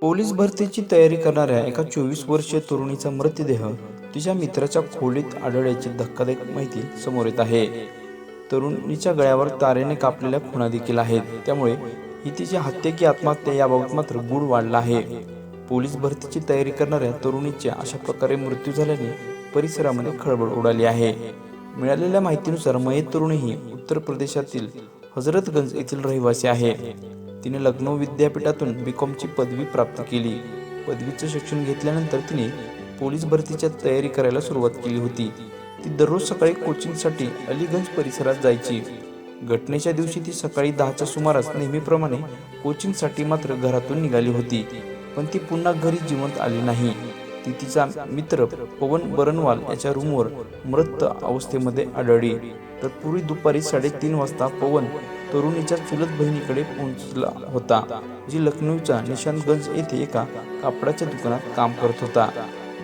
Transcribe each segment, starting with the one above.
Police भरतीची तयारी करणाऱ्या एका चोवीस वर्षीय तरुणीचा मृतदेह तिच्या मित्राच्या खोलीत आढळल्याची धक्कादायक माहिती समोर येत आहे. तरुणीच्या गळ्यावर तारेने कापलेल्या खुणा देखील आहेत. त्यामुळे ही तिची हत्या की आत्महत्या याबाबत मात्र गुढ वाढला आहे. पोलीस भरतीची तयारी करणाऱ्या तरुणीच्या अशा प्रकारे मृत्यू झाल्याने परिसरामध्ये खळबळ उडाली आहे. मिळालेल्या माहितीनुसार मयत तरुणी ही उत्तर प्रदेशातील हजरतगंज येथील रहिवासी आहे. तिने लखनौ विद्यापीठातून बी कॉमची पदवी प्राप्त केली. पदवीचं शिक्षण घेतल्यानंतर तिने पोलीस भरतीच्या तयारी करायला सुरुवात केली होती. ती दररोज सकाळी कोचिंगसाठी अलीगंज परिसरात जायची. घटनेच्या दिवशी ती सकाळी दहाच्या सुमारास नेहमीप्रमाणे कोचिंगसाठी मात्र घरातून निघाली होती. पण ती पुन्हा घरी जिवंत आली नाही. ती तिचा मित्र पवन बरनवाल याच्या रूमवर मृत अवस्थेमध्ये आढळली. तत्पूर्वी दुपारी साडेतीन वाजता पवन तरुणीच्या चुलत बहिणीकडे पोहोचला होता जी लखनौच्या निशांतगंज येथे एका कापडाच्या दुकानात काम करत होता.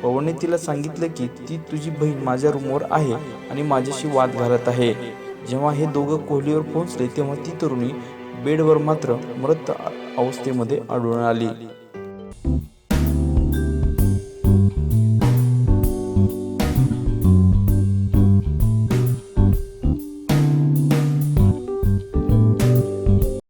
पवनने तिला सांगितलं की ती तुझी बहीण माझ्या रूमवर आहे आणि माझ्याशी वाद घालत आहे. जेव्हा हे दोघं कोहलीवर पोहोचले तेव्हा ती तरुणी बेडवर मात्र मृत अवस्थेमध्ये आढळून आली.